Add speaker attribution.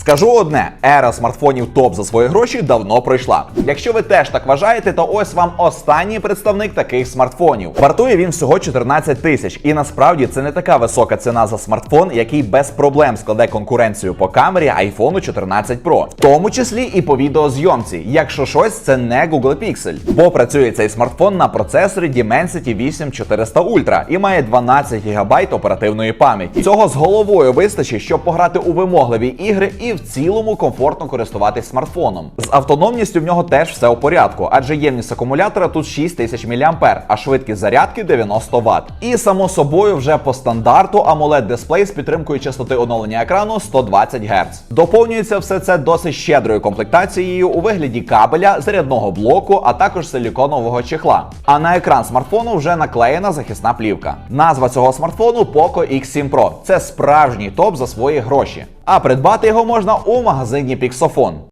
Speaker 1: Скажу одне: ера смартфонів топ за свої гроші давно пройшла. Якщо ви теж так вважаєте, то ось вам останній представник таких смартфонів. Вартує він всього 14 тисяч, і насправді це не така висока ціна за смартфон, який без проблем складе конкуренцію по камері iPhone 14 Pro, в тому числі і по відеозйомці. Якщо щось, це не Google Pixel, бо працює цей смартфон на процесорі Dimensity 8400 Ultra і має 12 ГБ оперативної пам'яті. Цього з головою вистачить, щоб пограти у вимогливі ігри і в цілому комфортно користуватись смартфоном. З автономністю в нього теж все у порядку, адже ємність акумулятора тут 6000 мА, а швидкість зарядки 90 Вт. І само собою, вже по стандарту amoled дисплей з підтримкою частоти оновлення екрану 120 Гц. Доповнюється все це досить щедрою комплектацією у вигляді кабеля, зарядного блоку, а також силіконового чехла. А на екран смартфону вже наклеєна захисна плівка. Назва цього смартфону Poco X7 Pro. Це справжній топ за свої гроші. А придбати його можна у магазині Pixofon.